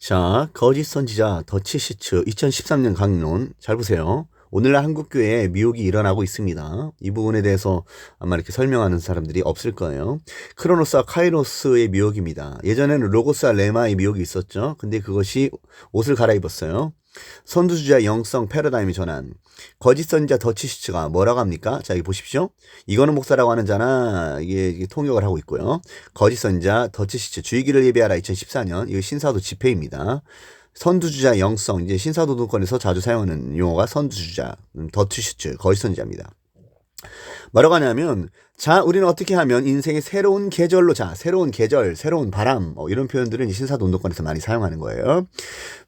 자, 거짓 선지자 더치시츠 2013년 강론 잘 보세요. 오늘날 한국교회에 미혹이 일어나고 있습니다. 이 부분에 대해서 아마 이렇게 설명하는 사람들이 없을 거예요. 크로노스와 카이로스의 미혹입니다. 예전에는 로고스와 레마의 미혹이 있었죠. 근데 그것이 옷을 갈아입었어요. 선두주자 영성 패러다임의 전환. 거짓 선지자 더치시츠가 뭐라고 합니까? 자, 여기 보십시오. 이거는 목사라고 하는 자나 이게, 이게 통역을 하고 있고요. 거짓 선지자 더치시츠 주의기를 예배하라 2014년. 이거 신사도 집회입니다. 선두주자 영성 이제 신사도덕권에서 자주 사용하는 용어가 선두주자 음, 더치시츠 거짓 선지자입니다. 뭐라고 하냐면 자 우리는 어떻게 하면 인생의 새로운 계절로 자 새로운 계절 새로운 바람 뭐 이런 표현들은 신사도 운동권에서 많이 사용하는 거예요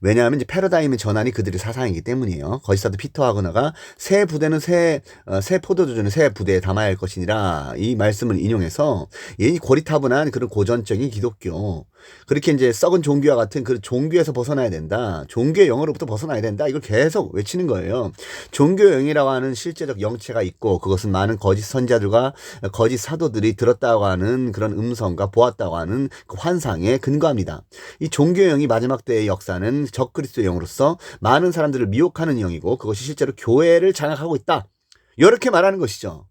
왜냐하면 이제 패러다임의 전환이 그들의 사상이기 때문이에요 거짓사도 피터 하거나가 새 부대는 새, 어, 새 포도주는 새 부대에 담아야 할 것이니라 이 말씀을 인용해서 이 고리타분한 그런 고전적인 기독교 그렇게 이제 썩은 종교와 같은 그 종교에서 벗어나야 된다. 종교의 영으로부터 벗어나야 된다. 이걸 계속 외치는 거예요. 종교의 영이라고 하는 실제적 영체가 있고 그것은 많은 거짓 선자들과 거짓 사도들이 들었다고 하는 그런 음성과 보았다고 하는 그 환상에 근거합니다. 이 종교의 영이 마지막 때의 역사는 적그리스도의 영으로서 많은 사람들을 미혹하는 영이고 그것이 실제로 교회를 장악하고 있다. 이렇게 말하는 것이죠.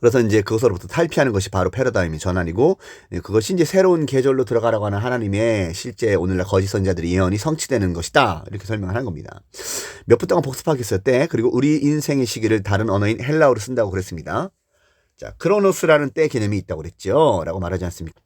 그래서 이제 그것으로부터 탈피하는 것이 바로 패러다임의 전환이고 예, 그것이 이제 새로운 계절로 들어가라고 하는 하나님의 실제 오늘날 거짓 선자들의 예언이 성취되는 것이다. 이렇게 설명을 하는 겁니다. 몇 분 동안 복습하겠을 때 그리고 우리 인생의 시기를 다른 언어인 헬라어로 쓴다고 그랬습니다. 자, 크로노스라는 때 개념이 있다고 그랬죠. 라고 말하지 않습니까?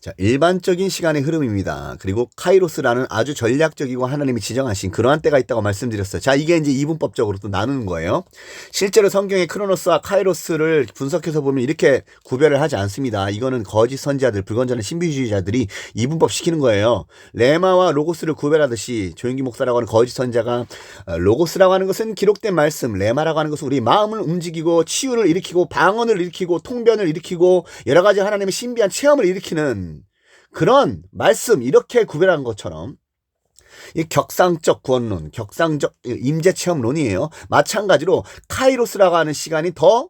자, 일반적인 시간의 흐름입니다. 그리고 카이로스라는 아주 전략적이고 하나님이 지정하신 그러한 때가 있다고 말씀드렸어요. 자, 이게 이제 이분법적으로 또 나누는 거예요. 실제로 성경의 크로노스와 카이로스를 분석해서 보면 이렇게 구별을 하지 않습니다. 이거는 거짓 선지자들, 불건전한 신비주의자들이 이분법 시키는 거예요. 레마와 로고스를 구별하듯이 조영기 목사라고 하는 거짓 선자가 어, 로고스라고 하는 것은 기록된 말씀, 레마라고 하는 것은 우리 마음을 움직이고 치유를 일으키고 방언을 일으키고 통변을 일으키고 여러 가지 하나님의 신비한 체험을 일으키는 그런 말씀 이렇게 구별한 것처럼 이 격상적 구원론, 격상적 임재 체험론이에요. 마찬가지로 카이로스라고 하는 시간이 더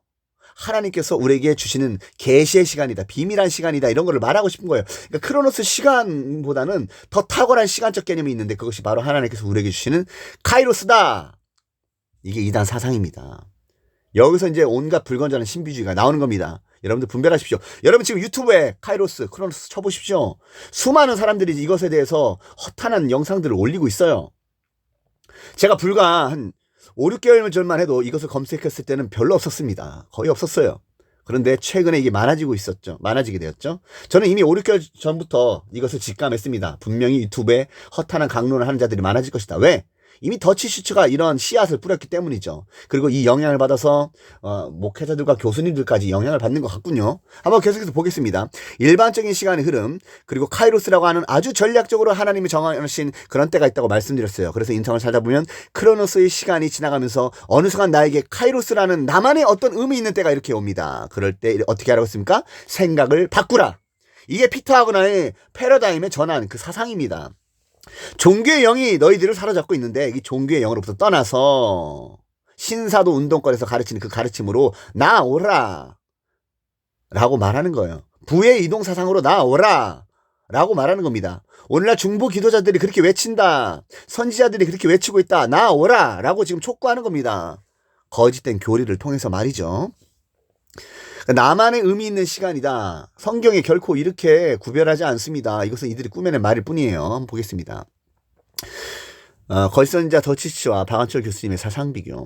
하나님께서 우리에게 주시는 계시의 시간이다. 비밀한 시간이다. 이런 거를 말하고 싶은 거예요. 그러니까 크로노스 시간보다는 더 탁월한 시간적 개념이 있는데 그것이 바로 하나님께서 우리에게 주시는 카이로스다. 이게 이단 사상입니다. 여기서 이제 온갖 불건전한 신비주의가 나오는 겁니다. 여러분들 분별하십시오. 여러분 지금 유튜브에 카이로스, 크로노스 쳐보십시오. 수많은 사람들이 이것에 대해서 허탄한 영상들을 올리고 있어요. 제가 불과 한 5, 6개월 전만 해도 이것을 검색했을 때는 별로 없었습니다. 거의 없었어요. 그런데 최근에 이게 많아지고 있었죠. 많아지게 되었죠. 저는 이미 5, 6개월 전부터 이것을 직감했습니다. 분명히 유튜브에 허탄한 강론을 하는 자들이 많아질 것이다. 왜? 이미 더치슈츠가 이런 씨앗을 뿌렸기 때문이죠. 그리고 이 영향을 받아서 어, 목회자들과 교수님들까지 영향을 받는 것 같군요. 한번 계속해서 보겠습니다. 일반적인 시간의 흐름 그리고 카이로스라고 하는 아주 전략적으로 하나님이 정하신 그런 때가 있다고 말씀드렸어요. 그래서 인성을 찾아보면 크로노스의 시간이 지나가면서 어느 순간 나에게 카이로스라는 나만의 어떤 의미 있는 때가 이렇게 옵니다. 그럴 때 어떻게 하라고 했습니까? 생각을 바꾸라. 이게 피터 하거나의 패러다임의 전환 그 사상입니다. 종교의 영이 너희들을 사로잡고 있는데 이 종교의 영으로부터 떠나서 신사도 운동권에서 가르치는 그 가르침으로 나오라 라고 말하는 거예요. 부의 이동 사상으로 나오라 라고 말하는 겁니다. 오늘날 중보 기도자들이 그렇게 외친다. 선지자들이 그렇게 외치고 있다. 나오라 라고 지금 촉구하는 겁니다. 거짓된 교리를 통해서 말이죠. 나만의 의미 있는 시간이다. 성경에 결코 이렇게 구별하지 않습니다. 이것은 이들이 꾸며낸 말일 뿐이에요. 한번 보겠습니다. 어, 걸선자 더치치와 박한철 교수님의 사상 비교.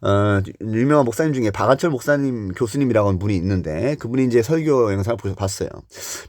어, 유명한 목사님 중에 박한철 목사님 교수님이라고 하는 분이 있는데 그분이 이제 설교 영상을 봤어요.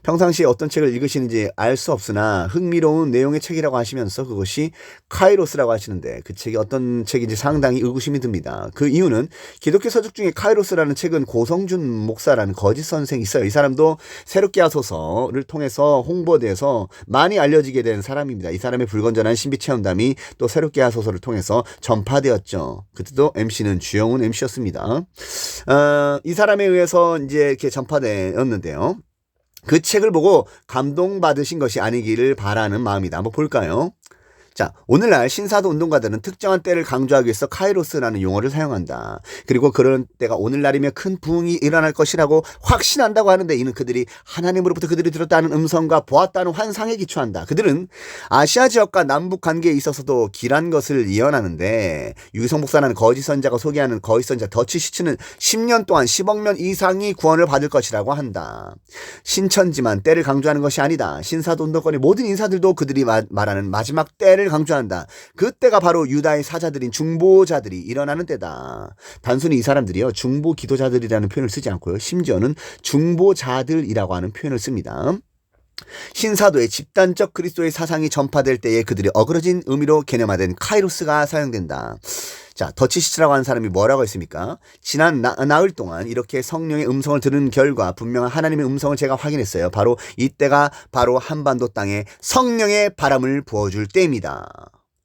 평상시에 어떤 책을 읽으시는지 알 수 없으나 흥미로운 내용의 책이라고 하시면서 그것이 카이로스라고 하시는데 그 책이 어떤 책인지 상당히 의구심이 듭니다. 그 이유는 기독교 서적 중에 카이로스라는 책은 고성준 목사라는 거짓 선생이 있어요. 이 사람도 새롭게 하소서를 통해서 홍보돼서 많이 알려지게 된 사람입니다. 이 사람의 불건전한 신비 체험담이 또 새롭게 하소서를 통해서 전파되었죠. 그때도 MC는 주영훈 MC였습니다. 어, 이 사람에 의해서 이제 이렇게 전파되었는데요. 그 책을 보고 감동받으신 것이 아니기를 바라는 마음이다. 한번 볼까요? 자, 오늘날 신사도 운동가들은 특정한 때를 강조하기 위해서 카이로스라는 용어를 사용한다. 그리고 그런 때가 오늘날이면 큰 부흥이 일어날 것이라고 확신한다고 하는데 이는 그들이 하나님으로부터 그들이 들었다는 음성과 보았다는 환상에 기초한다. 그들은 아시아 지역과 남북 관계에 있어서도 길한 것을 예언하는데 유기성 목사라는 거짓 선자가 소개하는 거짓 선자 더치 시츠는 10년 동안 10억 명 이상이 구원을 받을 것이라고 한다. 신천지만 때를 강조하는 것이 아니다. 신사도 운동권의 모든 인사들도 그들이 마- 말하는 마지막 때를 강조한다. 그때가 바로 유다의 사자들인 중보자들이 일어나는 때다. 단순히 이 사람들이요 중보 기도자들이라는 표현을 쓰지 않고요 심지어는 중보자들이라고 하는 표현을 씁니다. 신사도의 집단적 그리스도의 사상이 전파될 때에 그들이 어그러진 의미로 개념화된 카이로스가 사용된다. 자, 더치시츠라고 하는 사람이 뭐라고 했습니까? 지난 나, 나흘 동안 이렇게 성령의 음성을 들은 결과 분명한 하나님의 음성을 제가 확인했어요. 바로 이때가 바로 한반도 땅에 성령의 바람을 부어줄 때입니다.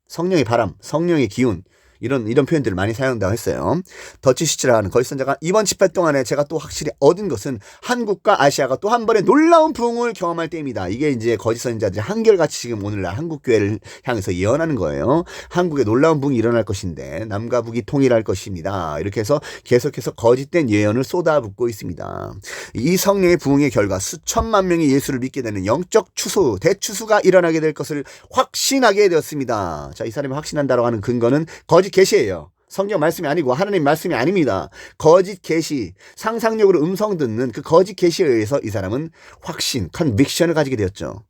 성령의 바람, 성령의 기운, 이런 이런 표현들을 많이 사용한다고 했어요. 더치시츠라는 거짓 선자가 이번 집회 동안에 제가 또 확실히 얻은 것은 한국과 아시아가 또 한 번의 놀라운 부흥을 경험할 때입니다. 이게 이제 거짓 선자들이 한결같이 지금 오늘날 한국 교회를 향해서 예언하는 거예요. 한국에 놀라운 부흥이 일어날 것인데 남과 북이 통일할 것입니다. 이렇게 해서 계속해서 거짓된 예언을 쏟아붓고 있습니다. 이 성령의 부흥의 결과 수천만 명이 예수를 믿게 되는 영적 추수, 대추수가 일어나게 될 것을 확신하게 되었습니다. 자, 이 사람이 확신한다고 하는 근거는 거짓 계시예요. 성경 말씀이 아니고 하나님 말씀이 아닙니다. 거짓 계시, 상상력으로 음성 듣는 그 거짓 계시에 의해서 이 사람은 확신, 컨빅션을 가지게 되었죠.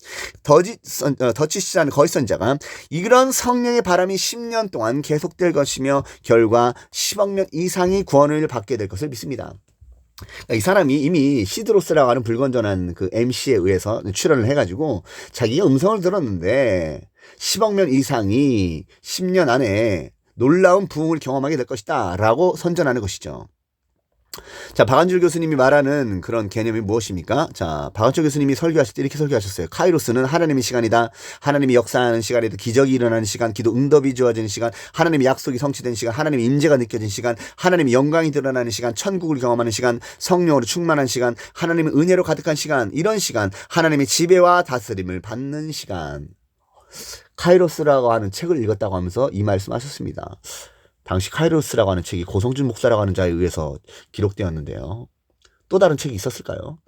어, 더치시라는 거짓 선자가 이런 성령의 바람이 10년 동안 계속될 것이며 결과 10억 명 이상이 구원을 받게 될 것을 믿습니다. 그러니까 이 사람이 이미 시드로스라고 하는 불건전한 그 MC에 의해서 출연을 해가지고 자기가 음성을 들었는데 10억 명 이상이 10년 안에 놀라운 부흥을 경험하게 될 것이다 라고 선전하는 것이죠. 자, 박한줄 교수님이 말하는 그런 개념이 무엇입니까? 자, 박한줄 교수님이 설교하실 때 이렇게 설교하셨어요. 카이로스는 하나님의 시간이다. 하나님이 역사하는 시간이다. 기적이 일어나는 시간, 기도 응답이 주어지는 시간, 하나님의 약속이 성취된 시간, 하나님의 임재가 느껴진 시간, 하나님의 영광이 드러나는 시간, 천국을 경험하는 시간, 성령으로 충만한 시간, 하나님의 은혜로 가득한 시간, 이런 시간, 하나님의 지배와 다스림을 받는 시간. 카이로스라고 하는 책을 읽었다고 하면서 이 말씀하셨습니다. 당시 카이로스라고 하는 책이 고성준 목사라고 하는 자에 의해서 기록되었는데요. 또 다른 책이 있었을까요?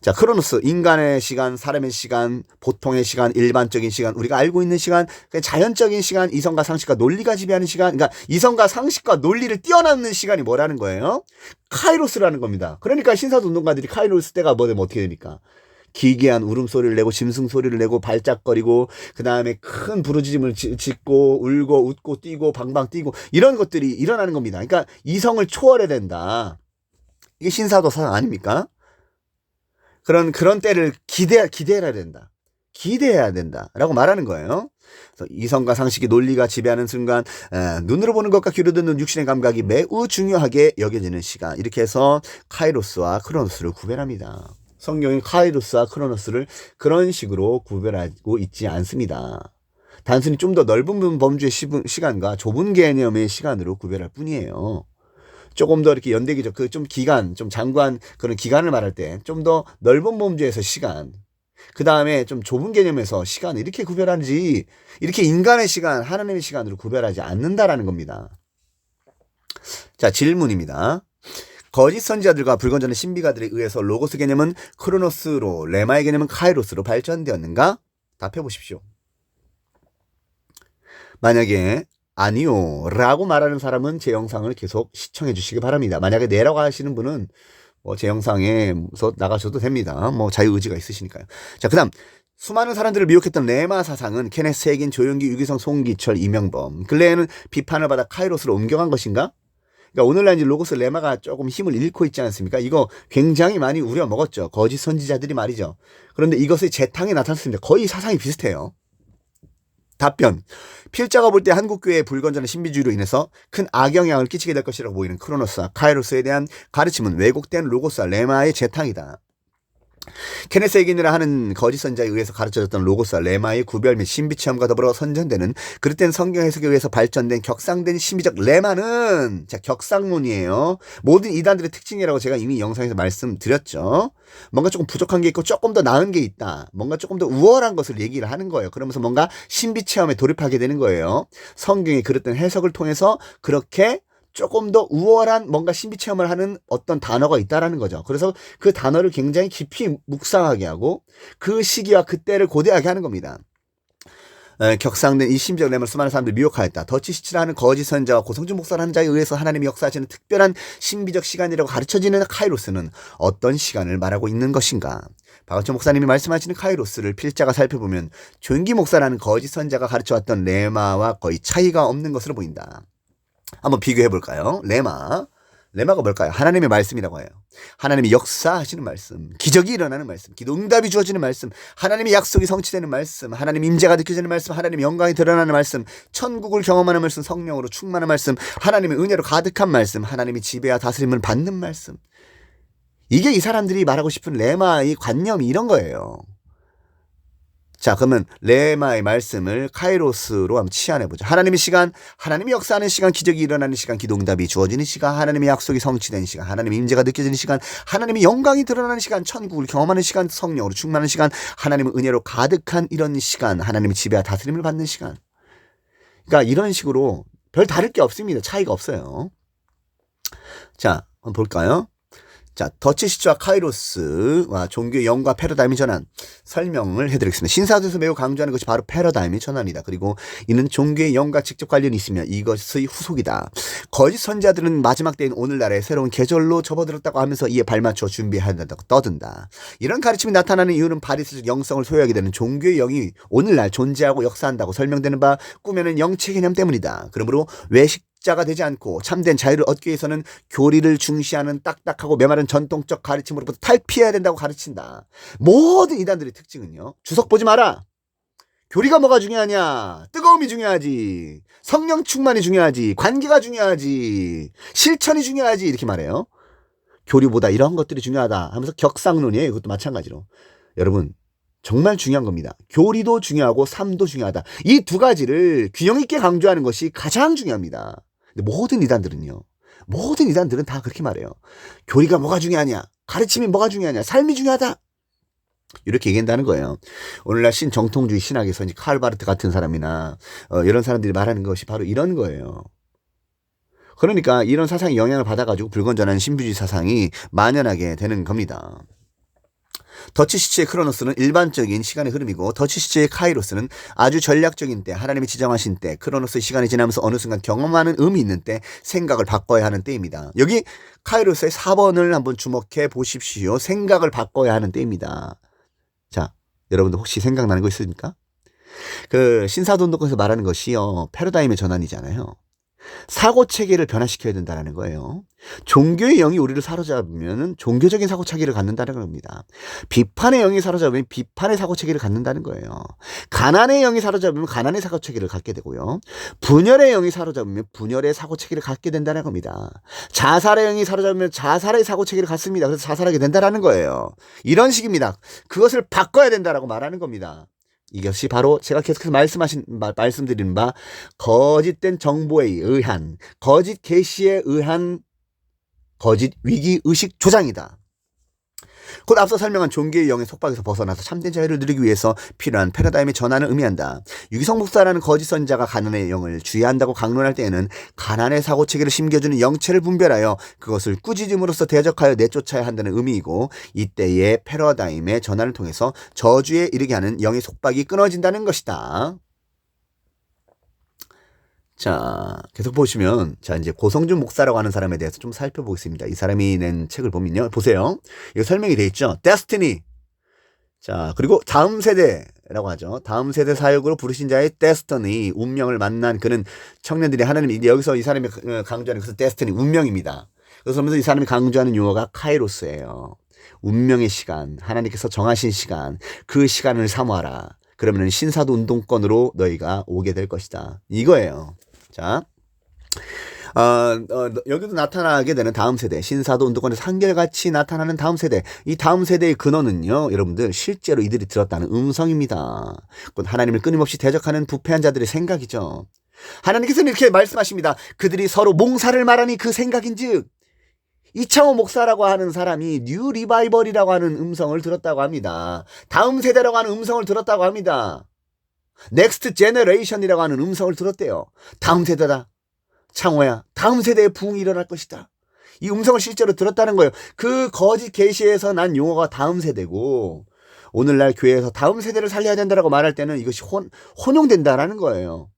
자, 크로노스, 인간의 시간, 사람의 시간, 보통의 시간, 일반적인 시간, 우리가 알고 있는 시간, 자연적인 시간, 이성과 상식과 논리가 지배하는 시간, 그러니까 이성과 상식과 논리를 뛰어넘는 시간이 뭐라는 거예요? 카이로스라는 겁니다. 그러니까 신사도 운동가들이 카이로스 때가 뭐 되면 어떻게 됩니까? 기괴한 울음소리를 내고 짐승 소리를 내고 발작거리고 그 다음에 큰 부르짖음을 지- 짓고 울고 웃고 뛰고 방방 뛰고 이런 것들이 일어나는 겁니다. 그러니까 이성을 초월해야 된다. 이게 신사도 사상 아닙니까? 그런 그런 때를 기대 기대해야 된다. 기대해야 된다라고 말하는 거예요. 이성과 상식이 논리가 지배하는 순간 에, 눈으로 보는 것과 귀로 듣는 육신의 감각이 매우 중요하게 여겨지는 시간. 이렇게 해서 카이로스와 크로노스를 구별합니다. 성경이 카이로스와 크로노스를 그런 식으로 구별하고 있지 않습니다. 단순히 좀 더 넓은 범주의 시간과 좁은 개념의 시간으로 구별할 뿐이에요. 조금 더 이렇게 연대기적 그 좀 기간, 좀 장관 그런 기간을 말할 때 좀 더 넓은 범주에서 시간, 그 다음에 좀 좁은 개념에서 시간을 이렇게 구별하지 이렇게 인간의 시간, 하나님의 시간으로 구별하지 않는다라는 겁니다. 자 질문입니다. 거짓 선지자들과 불건전한 신비가들에 의해서 로고스 개념은 크로노스로, 레마의 개념은 카이로스로 발전되었는가? 답해 보십시오. 만약에 아니요 라고 말하는 사람은 제 영상을 계속 시청해 주시기 바랍니다. 만약에 네라고 하시는 분은 뭐제 영상에서 나가셔도 됩니다. 뭐 자유의지가 있으시니까요. 자, 그 다음. 수많은 사람들을 미혹했던 레마 사상은 케네스 핵인 조용기, 유기성, 송기철, 이명범. 근래에는 비판을 받아 카이로스로 옮겨간 것인가? 그러니까 오늘날 이제 로고스 레마가 조금 힘을 잃고 있지 않습니까? 이거 굉장히 많이 우려 먹었죠. 거짓 선지자들이 말이죠. 그런데 이것의 재탕에 나타났습니다. 거의 사상이 비슷해요. 답변. 필자가 볼 때 한국교회의 불건전한 신비주의로 인해서 큰 악영향을 끼치게 될 것이라고 보이는 크로노스와 카이로스에 대한 가르침은 왜곡된 로고스와 레마의 재탕이다. 케네스 에긴이라 하는 거짓 선자에 의해서 가르쳐졌던 로고스와 레마의 구별 및 신비 체험과 더불어 선전되는 그릇된 성경 해석에 의해서 발전된 격상된 신비적 레마는 자 격상론이에요. 모든 이단들의 특징이라고 제가 이미 영상에서 말씀드렸죠. 뭔가 조금 부족한 게 있고 조금 더 나은 게 있다. 뭔가 조금 더 우월한 것을 얘기를 하는 거예요. 그러면서 뭔가 신비 체험에 돌입하게 되는 거예요. 성경의 그릇된 해석을 통해서 그렇게 조금 더 우월한 뭔가 신비 체험을 하는 어떤 단어가 있다라는 거죠. 그래서 그 단어를 굉장히 깊이 묵상하게 하고 그 시기와 그때를 고대하게 하는 겁니다. 에, 격상된 이 심지어 렘을 수많은 사람들이 미혹하였다. 더치시치라는 거짓 선자와 고성준 목사라는 자에 의해서 하나님이 역사하시는 특별한 신비적 시간이라고 가르쳐지는 카이로스는 어떤 시간을 말하고 있는 것인가? 박원천 목사님이 말씀하시는 카이로스를 필자가 살펴보면 조기 목사라는 거짓 선자가 가르쳐왔던 레마와 거의 차이가 없는 것으로 보인다. 한번 비교해 볼까요? 레마. 레마가 뭘까요? 하나님의 말씀이라고 해요. 하나님이 역사하시는 말씀, 기적이 일어나는 말씀, 기도 응답이 주어지는 말씀, 하나님의 약속이 성취되는 말씀, 하나님 임재가 느껴지는 말씀, 하나님의 영광이 드러나는 말씀, 천국을 경험하는 말씀, 성령으로 충만한 말씀, 하나님의 은혜로 가득한 말씀, 하나님이 지배와 다스림을 받는 말씀. 이게 이 사람들이 말하고 싶은 레마의 관념이 이런 거예요. 자, 그러면 레마의 말씀을 카이로스로 한번 치환해 보죠. 하나님의 시간, 하나님이 역사하는 시간, 기적이 일어나는 시간, 기도응답이 주어지는 시간, 하나님의 약속이 성취되는 시간, 하나님의 임재가 느껴지는 시간, 하나님의 영광이 드러나는 시간, 천국을 경험하는 시간, 성령으로 충만한 시간, 하나님의 은혜로 가득한 이런 시간, 하나님의 지배와 다스림을 받는 시간. 그러니까 이런 식으로 별 다를 게 없습니다. 차이가 없어요. 자, 한번 볼까요? 자, 더치시츠와 카이로스 와 종교의 영과 패러다임의 전환 설명을 해드리겠습니다. 신사도에서 매우 강조하는 것이 바로 패러다임의 전환이다. 그리고 이는 종교의 영과 직접 관련이 있으며 이것의 후속이다. 거짓 선자들은 마지막 때인 오늘날의 새로운 계절로 접어들었다고 하면서 이에 발맞춰 준비한다고 떠든다. 이런 가르침이 나타나는 이유는 바리스적 영성을 소유하게 되는 종교의 영이 오늘날 존재하고 역사한다고 설명되는 바 꾸며낸 영체 개념 때문이다. 그러므로 외식 자가 되지 않고 참된 자유를 얻기 위해서는 교리를 중시하는 딱딱하고 메마른 전통적 가르침으로부터 탈피해야 된다고 가르친다. 모든 이단들의 특징은요. 주석 보지 마라. 교리가 뭐가 중요하냐? 뜨거움이 중요하지. 성령 충만이 중요하지. 관계가 중요하지. 실천이 중요하지. 이렇게 말해요. 교리보다 이런 것들이 중요하다 하면서 격상론이에요. 이것도 마찬가지로. 여러분, 정말 중요한 겁니다. 교리도 중요하고 삶도 중요하다. 이 두 가지를 균형 있게 강조하는 것이 가장 중요합니다. 근데 모든 이단들은요. 모든 이단들은 다 그렇게 말해요. 교리가 뭐가 중요하냐? 가르침이 뭐가 중요하냐? 삶이 중요하다. 이렇게 얘기한다는 거예요. 오늘날 신정통주의 신학에서 이제 칼바르트 같은 사람이나 어, 이런 사람들이 말하는 것이 바로 이런 거예요. 그러니까 이런 사상이 영향을 받아가지고 불건전한 신부주의 사상이 만연하게 되는 겁니다. 더치시츠의 크로노스는 일반적인 시간의 흐름이고 더치시츠의 카이로스는 아주 전략적인 때 하나님이 지정하신 때 크로노스의 시간이 지나면서 어느 순간 경험하는 의미 있는 때 생각을 바꿔야 하는 때입니다. 여기 카이로스의 4번을 한번 주목해 보십시오. 생각을 바꿔야 하는 때입니다. 자, 여러분들 혹시 생각나는 거 있습니까? 그 신사돈독에서 말하는 것이요 패러다임의 전환이잖아요. 사고 체계를 변화시켜야 된다는 거예요. 종교의 영이 우리를 사로잡으면 종교적인 사고 체계를 갖는다는 겁니다. 비판의 영이 사로잡으면 비판의 사고 체계를 갖는다는 거예요. 가난의 영이 사로잡으면 가난의 사고 체계를 갖게 되고요. 분열의 영이 사로잡으면 분열의 사고 체계를 갖게 된다는 겁니다. 자살의 영이 사로잡으면 자살의 사고 체계를 갖습니다. 그래서 자살하게 된다는 거예요. 이런 식입니다. 그것을 바꿔야 된다라고 말하는 겁니다. 이것이 바로 제가 계속해서 말씀하신 말씀드리는 바 거짓된 정보에 의한 거짓 계시에 의한 거짓 위기 의식 조장이다. 곧 앞서 설명한 종교의 영의 속박에서 벗어나서 참된 자유를 누리기 위해서 필요한 패러다임의 전환을 의미한다. 유기성 목사라는 거짓 선자가 가난의 영을 주의한다고 강론할 때에는 가난의 사고 체계를 심겨주는 영체를 분별하여 그것을 꾸짖음으로써 대적하여 내쫓아야 한다는 의미이고 이때의 패러다임의 전환을 통해서 저주에 이르게 하는 영의 속박이 끊어진다는 것이다. 자, 계속 보시면, 자, 이제 고성준 목사라고 하는 사람에 대해서 좀 살펴보겠습니다. 이 사람이 낸 책을 보면요. 보세요. 이거 설명이 돼 있죠. 데스티니. 자, 그리고 다음 세대라고 하죠. 다음 세대 사역으로 부르신 자의 데스티니, 운명을 만난 그는 청년들이 하나님, 이제 여기서 이 사람이 강조하는 것은 데스티니, 운명입니다. 그래서 이 사람이 강조하는 용어가 카이로스예요. 운명의 시간, 하나님께서 정하신 시간, 그 시간을 사모하라. 그러면 신사도 운동권으로 너희가 오게 될 것이다. 이거예요. 자, 어, 어, 여기도 나타나게 되는 다음 세대, 신사도 운동권에서 한결같이 나타나는 다음 세대. 이 다음 세대의 근원은요, 여러분들, 실제로 이들이 들었다는 음성입니다. 곧 하나님을 끊임없이 대적하는 부패한 자들의 생각이죠. 하나님께서는 이렇게 말씀하십니다. 그들이 서로 몽사를 말하니 그 생각인 즉, 이창호 목사라고 하는 사람이 뉴 리바이벌이라고 하는 음성을 들었다고 합니다. 다음 세대라고 하는 음성을 들었다고 합니다. 넥스트 제너레이션이라고 하는 음성을 들었대요. 다음 세대다. 창호야, 다음 세대의 부흥이 일어날 것이다. 이 음성을 실제로 들었다는 거예요. 그 거짓 계시에서 난 용어가 다음 세대고 오늘날 교회에서 다음 세대를 살려야 된다라고 말할 때는 이것이 혼, 혼용된다라는 거예요.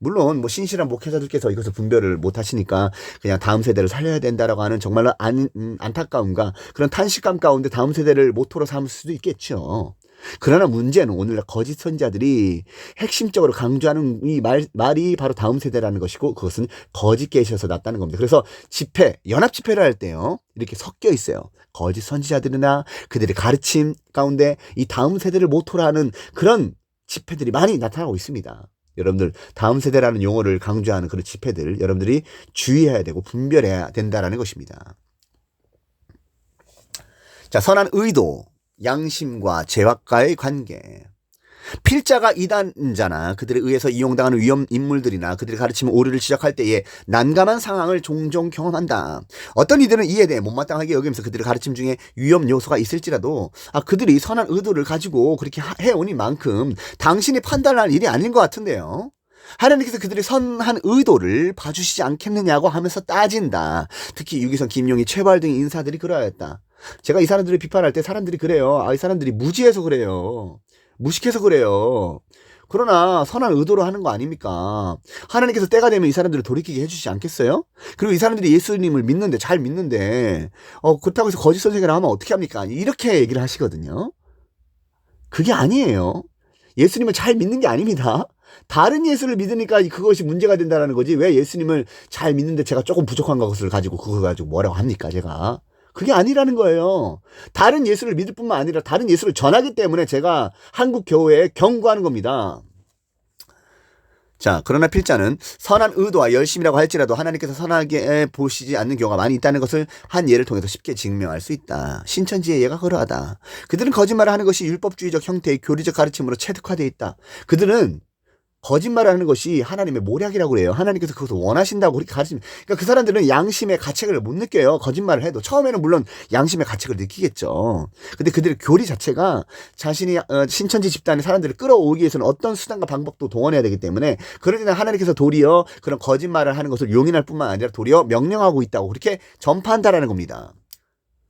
물론 뭐 신실한 목회자들께서 이것을 분별을 못 하시니까 그냥 다음 세대를 살려야 된다라고 하는 정말로 안, 음, 안타까움과 그런 탄식감 가운데 다음 세대를 모토로 삼을 수도 있겠죠. 그러나 문제는 오늘날 거짓 선자들이 핵심적으로 강조하는 이 말, 말이 바로 다음 세대라는 것이고 그것은 거짓 계시에서 났다는 겁니다. 그래서 집회, 연합 집회를 할 때요. 이렇게 섞여 있어요. 거짓 선지자들이나 그들의 가르침 가운데 이 다음 세대를 모토로 하는 그런 집회들이 많이 나타나고 있습니다. 여러분들 다음 세대라는 용어를 강조하는 그런 집회들 여러분들이 주의해야 되고 분별해야 된다라는 것입니다. 자, 선한 의도, 양심과 죄악과의 관계. 필자가 이단자나 그들에 의해서 이용당하는 위험 인물들이나 그들의 가르치면 오류를 지적할 때에 난감한 상황을 종종 경험한다. 어떤 이들은 이에 대해 못마땅하게 여기면서 그들의 가르침 중에 위험 요소가 있을지라도 아 그들이 선한 의도를 가지고 그렇게 해오니 만큼 당신이 판단할 일이 아닌 것 같은데요. 하나님께서 그들의 선한 의도를 봐주시지 않겠느냐고 하면서 따진다. 특히 유기성, 김용희, 최발 등 인사들이 그러하였다. 제가 이 사람들을 비판할 때 사람들이 그래요. 아, 이 사람들이 무지해서 그래요. 무식해서 그래요. 그러나 선한 의도로 하는 거 아닙니까? 하나님께서 때가 되면 이 사람들을 돌이키게 해주지 않겠어요? 그리고 이 사람들이 예수님을 믿는데 잘 믿는데 어 그렇다고 해서 거짓 선생을 하면 어떻게 합니까? 이렇게 얘기를 하시거든요. 그게 아니에요. 예수님을 잘 믿는 게 아닙니다. 다른 예수를 믿으니까 그것이 문제가 된다는 거지. 왜 예수님을 잘 믿는데 제가 조금 부족한 것을 가지고 그거 가지고 뭐라고 합니까, 제가? 그게 아니라는 거예요. 다른 예수를 믿을 뿐만 아니라 다른 예수를 전하기 때문에 제가 한국 교회에 경고하는 겁니다. 자, 그러나 필자는 선한 의도와 열심이라고 할지라도 하나님께서 선하게 보시지 않는 경우가 많이 있다는 것을 한 예를 통해서 쉽게 증명할 수 있다. 신천지의 예가 그러하다. 그들은 거짓말을 하는 것이 율법주의적 형태의 교리적 가르침으로 체득화되어 있다. 그들은 거짓말을 하는 것이 하나님의 모략이라고 그래요. 하나님께서 그것을 원하신다고 그렇게 가르치면. 그러니까 그 사람들은 양심의 가책을 못 느껴요. 거짓말을 해도. 처음에는 물론 양심의 가책을 느끼겠죠. 근데 그들의 교리 자체가 자신이 어, 신천지 집단의 사람들을 끌어오기 위해서는 어떤 수단과 방법도 동원해야 되기 때문에 그러나 하나님께서 도리어 그런 거짓말을 하는 것을 용인할 뿐만 아니라 도리어 명령하고 있다고 그렇게 전파한다라는 겁니다.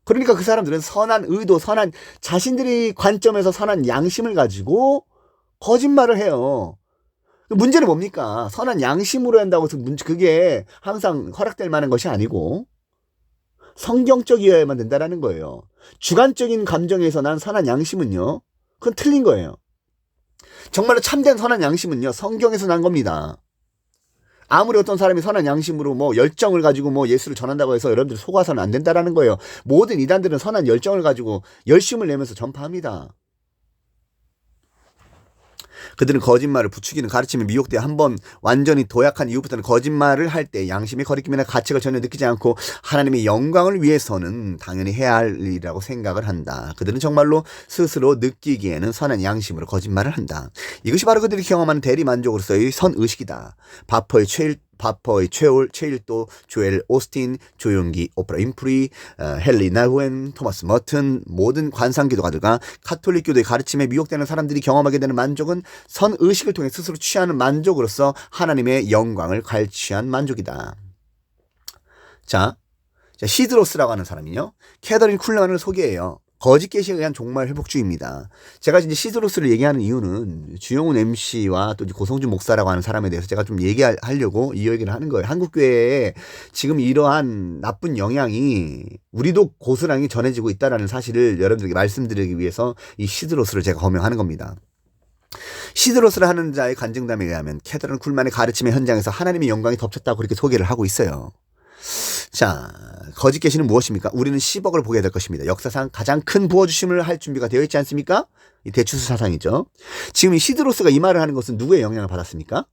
그러니까 그 사람들은 선한 의도, 선한 자신들이 관점에서 선한 양심을 가지고 거짓말을 해요. 문제는 뭡니까? 선한 양심으로 한다고 해서 문제, 그게 항상 허락될 만한 것이 아니고 성경적이어야만 된다라는 거예요. 주관적인 감정에서 난 선한 양심은요, 그건 틀린 거예요. 정말로 참된 선한 양심은요, 성경에서 난 겁니다. 아무리 어떤 사람이 선한 양심으로 뭐 열정을 가지고 뭐 예수를 전한다고 해서 여러분들 속아서는 안 된다라는 거예요. 모든 이단들은 선한 열정을 가지고 열심을 내면서 전파합니다. 그들은 거짓말을 부추기는 가르침에 미혹되어 한번 완전히 도약한 이후부터는 거짓말을 할 때 양심의 거리낌이나 가책을 전혀 느끼지 않고 하나님의 영광을 위해서는 당연히 해야 할 일이라고 생각을 한다. 그들은 정말로 스스로 느끼기에는 선한 양심으로 거짓말을 한다. 이것이 바로 그들이 경험하는 대리 만족으로서의 선의식이다. 바퍼의 최일 바퍼의 최올, 최일도, 조엘 오스틴, 조용기, 오프라 인프리, 어, 헨리 나후엔, 토마스 머튼 모든 관상 기도가들과 카톨릭 교도의 가르침에 미혹되는 사람들이 경험하게 되는 만족은 선의식을 통해 스스로 취하는 만족으로서 하나님의 영광을 갈취한 만족이다. 자, 자 시드로스라고 하는 사람이요. 캐더린 쿨러만을 소개해요. 거짓 계시에 의한 종말 회복주의입니다. 제가 이제 시드로스를 얘기하는 이유는 주영훈 MC와 또 고성준 목사라고 하는 사람에 대해서 제가 좀 얘기하려고 이 얘기를 하는 거예요. 한국 교회에 지금 이러한 나쁜 영향이 우리도 고스란히 전해지고 있다라는 사실을 여러분들에게 말씀드리기 위해서 이 시드로스를 제가 거명하는 겁니다. 시드로스를 하는 자의 간증담에 의하면 캐더런 쿨만의 가르침의 현장에서 하나님의 영광이 덮쳤다고 그렇게 소개를 하고 있어요. 자, 거짓 계시는 무엇입니까? 우리는 10억을 보게 될 것입니다. 역사상 가장 큰 부어주심을 할 준비가 되어 있지 않습니까? 이 대추수 사상이죠. 지금 이 시드로스가 이 말을 하는 것은 누구의 영향을 받았습니까?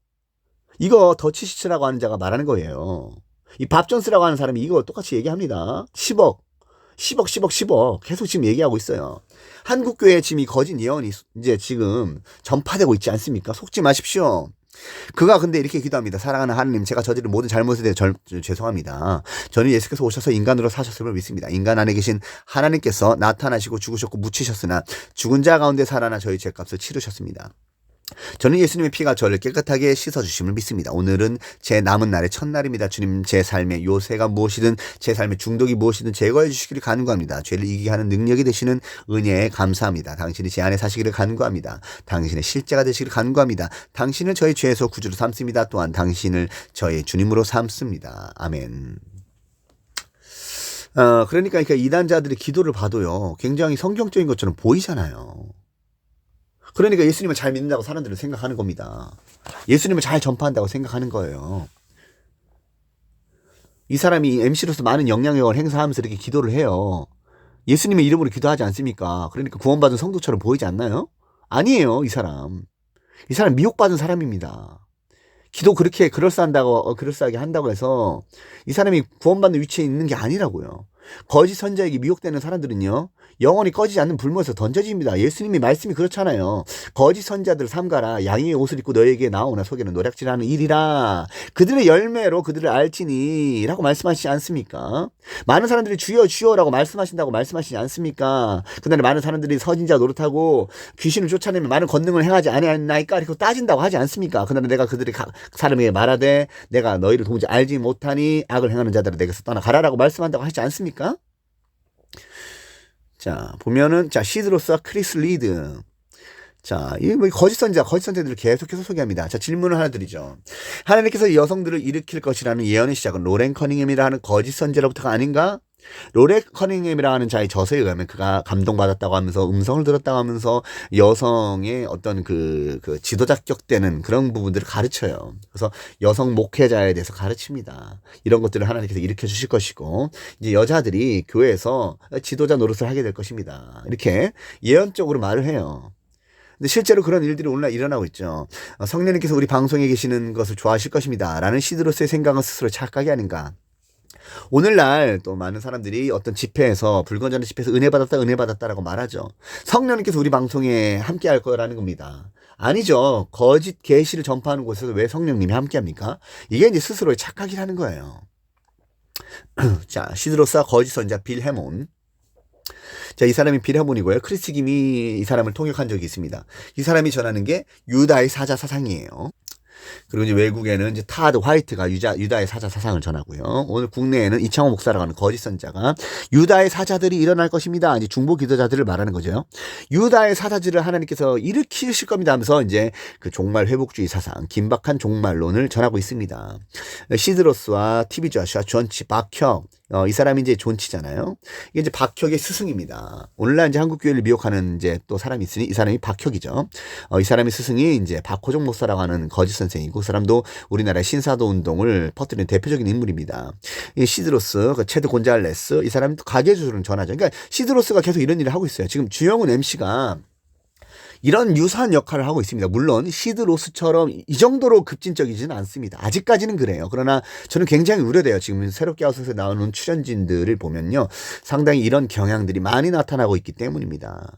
이거 더치시츠라고 하는 자가 말하는 거예요. 이 밥존스라고 하는 사람이 이거 똑같이 얘기합니다. 10억, 10억, 10억, 10억 계속 지금 얘기하고 있어요. 한국 교회 지금 이 거짓 예언이 이제 지금 전파되고 있지 않습니까? 속지 마십시오. 그가 근데 이렇게 기도합니다. 사랑하는 하나님, 제가 저지른 모든 잘못에 대해 절, 죄송합니다. 저는 예수께서 오셔서 인간으로 사셨음을 믿습니다. 인간 안에 계신 하나님께서 나타나시고 죽으셨고 묻히셨으나 죽은 자 가운데 살아나 저희 죄값을 치르셨습니다. 저는 예수님의 피가 저를 깨끗하게 씻어주심을 믿습니다. 오늘은 제 남은 날의 첫날입니다. 주님 제 삶의 요새가 무엇이든 제 삶의 중독이 무엇이든 제거해 주시기를 간구합니다. 죄를 이기게 하는 능력이 되시는 은혜에 감사합니다. 당신이 제 안에 사시기를 간구합니다. 당신의 실제가 되시기를 간구합니다. 당신을 저의 죄에서 구주로 삼습니다. 또한 당신을 저의 주님으로 삼습니다. 아멘. 어, 그러니까, 이단자들의 기도를 봐도요, 굉장히 성경적인 것처럼 보이잖아요. 그러니까 예수님을 잘 믿는다고 사람들은 생각하는 겁니다. 예수님을 잘 전파한다고 생각하는 거예요. 이 사람이 MC로서 많은 영향력을 행사하면서 이렇게 기도를 해요. 예수님의 이름으로 기도하지 않습니까? 그러니까 구원받은 성도처럼 보이지 않나요? 아니에요, 이 사람. 이 사람 미혹받은 사람입니다. 기도 그렇게 그럴싸한다고, 어, 그럴싸하게 한다고 해서 이 사람이 구원받는 위치에 있는 게 아니라고요. 거짓 선자에게 미혹되는 사람들은요, 영원히 꺼지지 않는 불못에서 던져집니다. 예수님이 말씀이 그렇잖아요. 거짓 선자들 삼가라. 양의 옷을 입고 너에게 나오나 속에는 노략질하는 일이라. 그들의 열매로 그들을 알지니. 라고 말씀하시지 않습니까? 많은 사람들이 주여 주여라고 말씀하신다고 말씀하시지 않습니까? 그날에 많은 사람들이 서진자 노릇하고 귀신을 쫓아내면 많은 권능을 행하지 아니하나이까 이렇게 따진다고 하지 않습니까? 그날에 내가 그들의 사람에게 말하되 내가 너희를 도무지 알지 못하니 악을 행하는 자들을 내게서 떠나가라라고 말씀한다고 하지 않습니까? 자, 보면은, 자, 시드로스와 크리스 리드. 자, 이뭐 거짓 선자, 거짓 선자들을 계속해서 소개합니다. 자, 질문을 하나 드리죠. 하나님께서 여성들을 일으킬 것이라는 예언의 시작은 로렌 커닝햄이라 하는 거짓 선자로부터가 아닌가? 로레 커닝햄이라 하는 자의 저서에 의하면 그가 감동받았다고 하면서 음성을 들었다고 하면서 여성의 어떤 그, 그 지도자 격되는 그런 부분들을 가르쳐요. 그래서 여성 목회자에 대해서 가르칩니다. 이런 것들을 하나님께서 일으켜 주실 것이고, 이제 여자들이 교회에서 지도자 노릇을 하게 될 것입니다. 이렇게 예언적으로 말을 해요. 근데 실제로 그런 일들이 오늘날 일어나고 있죠. 성령님께서 우리 방송에 계시는 것을 좋아하실 것입니다. 라는 시드로스의 생각은 스스로 착각이 아닌가. 오늘날 또 많은 사람들이 어떤 집회에서 불건전한 집회에서 은혜 받았다 은혜 받았다라고 말하죠. 성령님께서 우리 방송에 함께 할 거라는 겁니다. 아니죠. 거짓 계시를 전파하는 곳에서 왜 성령님이 함께 합니까? 이게 이제 스스로의 착각이라는 거예요. 자, 시드로스와 거짓 선자 빌해몬. 자, 이 사람이 빌해몬이고요. 크리스 김이 이 사람을 통역한 적이 있습니다. 이 사람이 전하는 게 유다의 사자 사상이에요. 그리고 이제 외국에는 이제 타드 화이트가 유자, 유다의 사자 사상을 전하고요. 오늘 국내에는 이창호 목사라고 하는 거짓 선자가 유다의 사자들이 일어날 것입니다. 이제 중보 기도자들을 말하는 거죠. 유다의 사자들을 하나님께서 일으키실 겁니다 하면서 이제 그 종말 회복주의 사상, 긴박한 종말론을 전하고 있습니다. 시드로스와 티비 조아슈아 전치 박혁 어, 이 사람이 이제 존치잖아요. 이게 이제 박혁의 스승입니다. 오늘날 이제 한국 교회를 미혹하는 이제 또 사람이 있으니 이 사람이 박혁이죠. 어, 이 사람의 스승이 이제 박호종 목사라고 하는 거짓 선생 이고 그 사람도 우리나라의 신사도 운동을 퍼뜨리는 대표적인 인물입니다. 이 시드로스, 그 체드 곤잘레스 이 사람이 또 가계주술을 전하죠. 그러니까 시드로스가 계속 이런 일을 하고 있어요. 지금 주영훈 MC가 이런 유사한 역할을 하고 있습니다. 물론 시드로스처럼 이 정도로 급진적이지는 않습니다. 아직까지는 그래요. 그러나 저는 굉장히 우려돼요. 지금 새롭게 하우스에서 나오는 출연진들을 보면요. 상당히 이런 경향들이 많이 나타나고 있기 때문입니다.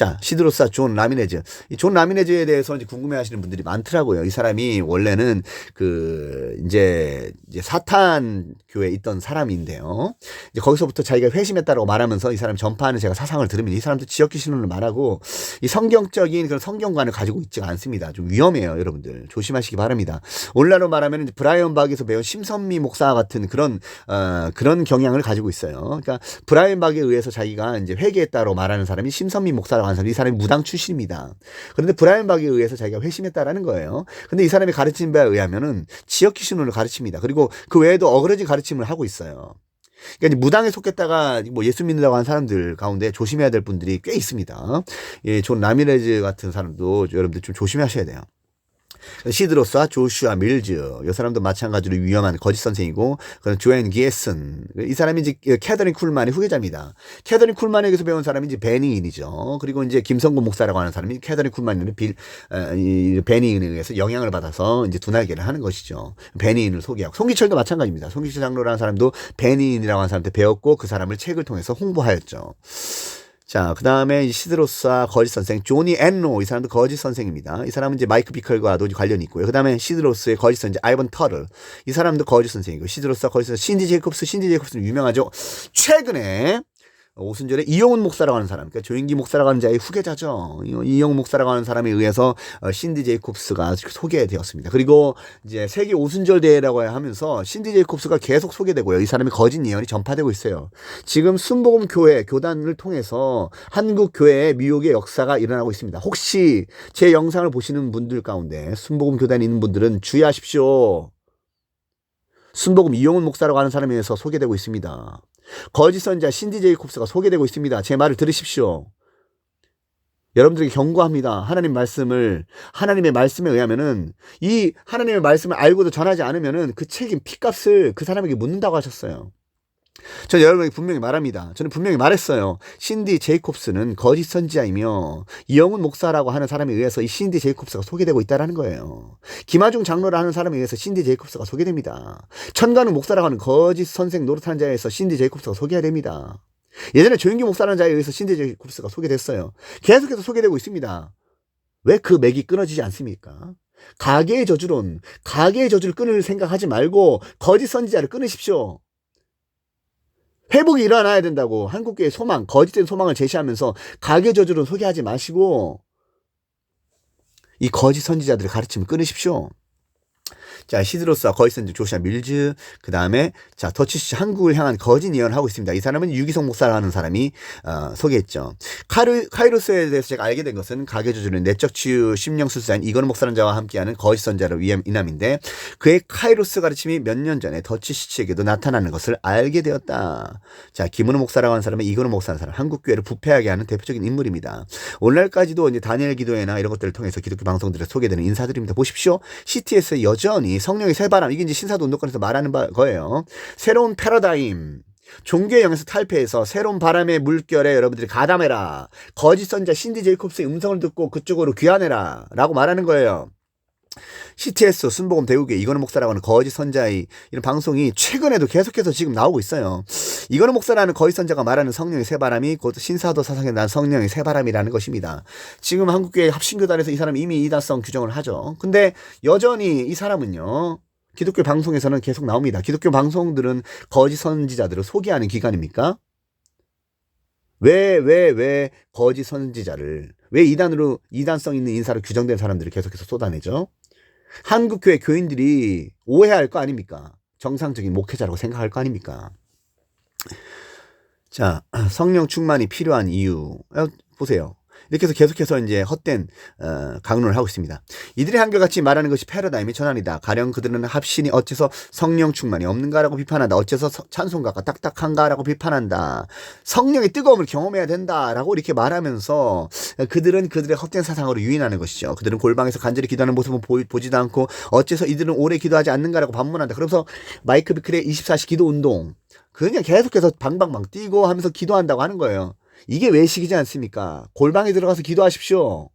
자, 시드로사 존 라미네즈. 이존 라미네즈에 대해서 이제 궁금해 하시는 분들이 많더라고요. 이 사람이 원래는 그, 이제, 이제 사탄 교회에 있던 사람인데요. 이제 거기서부터 자기가 회심했다고 말하면서 이 사람 전파하는 제가 사상을 들으면 이 사람도 지역기 신론을 말하고 이 성경적인 그런 성경관을 가지고 있지가 않습니다. 좀 위험해요, 여러분들. 조심하시기 바랍니다. 오늘날로 말하면 브라이언 박에서 배운 심선미 목사 같은 그런, 어, 그런 경향을 가지고 있어요. 그러니까 브라이언 박에 의해서 자기가 이제 회개했다고 말하는 사람이 심선미 목사 브라 이언 사람, 이 사람이 무당 출신입니다. 그런데 브라이언 박에 의해서 자기가 회심했다라는 거예요. 근데 이 사람이 가르친 바에 의하면은 지역기 신론을 가르칩니다. 그리고 그 외에도 어그러진 가르침을 하고 있어요. 그러니까 무당에 속했다가 뭐 예수 믿는다고 하는 사람들 가운데 조심해야 될 분들이 꽤 있습니다. 예, 존 라미레즈 같은 사람도 여러분들 좀 조심하셔야 돼요. 시드로스와 조슈아 밀즈 이 사람도 마찬가지로 위험한 거짓 선생이고 그다음 조앤 기에슨 이 사람이 이제 캐더린 쿨만의 후계자입니다. 캐더린 쿨만에게서 배운 사람이 이제 베니인이죠. 그리고 이제 김성근 목사라고 하는 사람이 캐더린 쿨만이는 빌 어, 이 베니인에 의해서 영향을 받아서 이제 두날개를 하는 것이죠. 베니인을 소개하고 송기철도 마찬가지입니다. 송기철 장로라는 사람도 베니인이라고 하는 사람한테 배웠고 그 사람을 책을 통해서 홍보하였죠. 자, 그 다음에 시드로스와 거짓 선생, 조니 앤로, 이 사람도 거짓 선생입니다. 이 사람은 이제 마이크 비컬과도 관련이 있고요. 그 다음에 시드로스의 거짓 선생, 아이번 터를, 이 사람도 거짓 선생이고, 시드로스와 거짓 선생, 신디 제이콥스, 신디 제이콥스는 유명하죠. 최근에 오순절에 이용훈 목사라고 하는 사람, 그러니까 조인기 목사라고 하는 자의 후계자죠. 이용훈 목사라고 하는 사람에 의해서 어, 신디 제이콥스가 소개되었습니다. 그리고 이제 세계 오순절 대회라고 하면서 신디 제이콥스가 계속 소개되고요. 이 사람이 거짓 예언이 전파되고 있어요. 지금 순복음 교회 교단을 통해서 한국 교회의 미혹의 역사가 일어나고 있습니다. 혹시 제 영상을 보시는 분들 가운데 순복음 교단에 있는 분들은 주의하십시오. 순복음 이용훈 목사라고 하는 사람에 의해서 소개되고 있습니다. 거짓 선자 신디 제이콥스가 소개되고 있습니다. 제 말을 들으십시오. 여러분들에게 경고합니다. 하나님 말씀을 하나님의 말씀에 의하면은 이 하나님의 말씀을 알고도 전하지 않으면은 그 책임 피값을 그 사람에게 묻는다고 하셨어요. 저는 여러분에게 분명히 말합니다. 저는 분명히 말했어요. 신디 제이콥스는 거짓 선지자이며 이영훈 목사라고 하는 사람에 의해서 이 신디 제이콥스가 소개되고 있다라는 거예요. 김하중 장로라 하는 사람에 의해서 신디 제이콥스가 소개됩니다. 천가능 목사라고 하는 거짓 선생 노릇하는 자에 서 신디 제이콥스가 소개가 됩니다. 예전에 조영기 목사라는 자에 의해서 신디 제이콥스가 소개됐어요. 계속해서 소개되고 있습니다. 왜 그 맥이 끊어지지 않습니까? 가계의 저주론, 가계의 저주를 끊을 생각하지 말고 거짓 선지자를 끊으십시오. 회복이 일어나야 된다고 한국교회 소망, 거짓된 소망을 제시하면서 가계 저주를 소개하지 마시고 이 거짓 선지자들의 가르침을 끊으십시오. 자, 시드로스와 선지 조시아 밀즈, 그 다음에, 자, 더치시 한국을 향한 거짓 예언을 하고 있습니다. 이 사람은 유기성 목사라는 사람이, 어, 소개했죠. 카르, 카이로스에 대해서 제가 알게 된 것은 가계조주는 내적 치유 심령술사인 이건 목사라는 자와 함께하는 거짓 선자를 위한 이남인데, 그의 카이로스 가르침이 몇 년 전에 더치시치에게도 나타나는 것을 알게 되었다. 자, 김은호 목사라고 하는 사람은 이건호 목사라는 사람, 한국교회를 부패하게 하는 대표적인 인물입니다. 오늘날까지도 이제 다니엘 기도회나 이런 것들을 통해서 기독교 방송들에 소개되는 인사들입니다. 보십시오. CTS 여전히 성령의 새바람 이게 이제 신사도 운동권에서 말하는 바, 거예요. 새로운 패러다임 종교의 영에서 탈피해서 새로운 바람의 물결에 여러분들이 가담해라. 거짓 선자 신디 제이콥스의 음성을 듣고 그쪽으로 귀환해라. 라고 말하는 거예요. CTS 순복음 대우교 이건우 목사라고 하는 거짓 선자의 이런 방송이 최근에도 계속해서 지금 나오고 있어요. 이건우 목사라는 거짓 선자가 말하는 성령의 새바람이 곧 신사도 사상에 난 성령의 새바람이라는 것입니다. 지금 한국교회 합신교단에서 이 사람 이미 이다성 규정을 하죠. 근데 여전히 이 사람은요. 기독교 방송에서는 계속 나옵니다. 기독교 방송들은 거짓 선지자들을 소개하는 기관입니까? 왜, 왜, 왜 거짓 선지자를, 왜 이단으로, 이단성 있는 인사로 규정된 사람들을 계속해서 쏟아내죠? 한국교회 교인들이 오해할 거 아닙니까? 정상적인 목회자라고 생각할 거 아닙니까? 자, 성령 충만이 필요한 이유. 어, 보세요. 이렇게 해서 계속해서 이제 헛된 어, 강론을 하고 있습니다. 이들이 한결같이 말하는 것이 패러다임의 전환이다. 가령 그들은 합신이 어째서 성령 충만이 없는가라고 비판한다. 어째서 찬송가가 딱딱한가라고 비판한다. 성령의 뜨거움을 경험해야 된다라고 이렇게 말하면서 그들은 그들의 헛된 사상으로 유인하는 것이죠. 그들은 골방에서 간절히 기도하는 모습을 보, 지도 않고 어째서 이들은 오래 기도하지 않는가라고 반문한다. 그러면서 마이크 비클의 24시 기도 운동 그냥 계속해서 방방방 뛰고 하면서 기도한다고 하는 거예요. 이게 외식이지 않습니까? 골방에 들어가서 기도하십시오.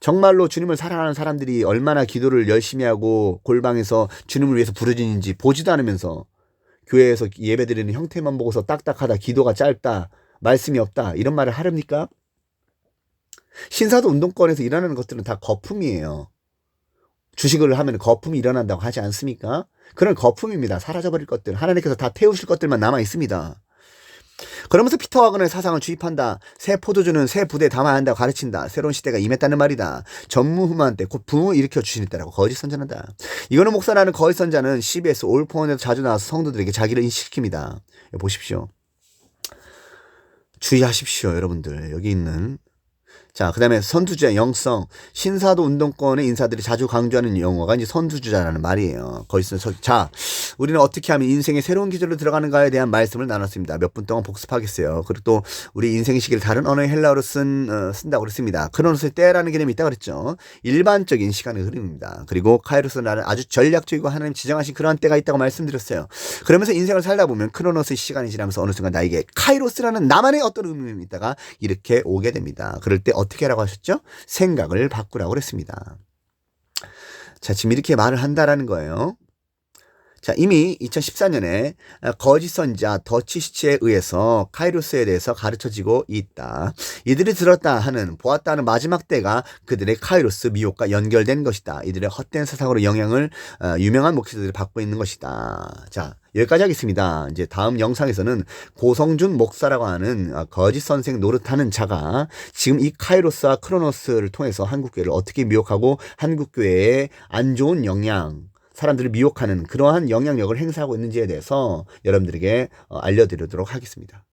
정말로 주님을 사랑하는 사람들이 얼마나 기도를 열심히 하고 골방에서 주님을 위해서 부르짖는지 보지도 않으면서 교회에서 예배드리는 형태만 보고서 딱딱하다, 기도가 짧다, 말씀이 없다, 이런 말을 하렵니까? 신사도 운동권에서 일어나는 것들은 다 거품이에요. 주식을 하면 거품이 일어난다고 하지 않습니까? 그런 거품입니다. 사라져버릴 것들. 하나님께서 다 태우실 것들만 남아 있습니다. 그러면서 피터 와그너의 사상을 주입한다. 새 포도주는 새 부대에 담아야 한다고 가르친다. 새로운 시대가 임했다는 말이다. 전무후무한 때곧 붕을 일으켜 주시는 때라고 거짓 선전한다. 이거는 목사라는 거짓 선자는 CBS 올포원에도 자주 나와서 성도들에게 자기를 인식시킵니다. 보십시오. 주의하십시오, 여러분들. 여기 있는 자, 그 다음에 선두주자 영성. 신사도 운동권의 인사들이 자주 강조하는 용어가 이제 선두주자라는 말이에요. 거기서 저, 자, 우리는 어떻게 하면 인생의 새로운 기절로 들어가는가에 대한 말씀을 나눴습니다. 몇 분 동안 복습하겠어요. 그리고 또 우리 인생의 시기를 다른 언어의 헬라어로 쓴, 어, 쓴다고 그랬습니다. 크로노스의 때라는 개념이 있다고 그랬죠. 일반적인 시간의 흐름입니다. 그리고 카이로스라는 아주 전략적이고 하나님 지정하신 그러한 때가 있다고 말씀드렸어요. 그러면서 인생을 살다 보면 크로노스의 시간이 지나면서 어느 순간 나에게 카이로스라는 나만의 어떤 의미가 있다가 이렇게 오게 됩니다. 그럴 때 어 떻게 하라고 하셨죠? 생각을 바꾸라고 그랬습니다. 자, 지금 이렇게 말을 한다라는 거예요. 자, 이미 2014년에 거짓 선자 더치시치에 의해서 카이로스에 대해서 가르쳐지고 있다. 이들이 들었다 하는 보았다 하는 마지막 때가 그들의 카이로스 미혹과 연결된 것이다. 이들의 헛된 사상으로 영향을 어, 유명한 목사들이 받고 있는 것이다. 자, 여기까지 하겠습니다. 이제 다음 영상에서는 고성준 목사라고 하는 어, 거짓 선생 노릇하는 자가 지금 이 카이로스와 크로노스를 통해서 한국교회를 어떻게 미혹하고 한국교회에 안 좋은 영향 사람들을 미혹하는 그러한 영향력을 행사하고 있는지에 대해서 여러분들에게 어, 알려드리도록 하겠습니다.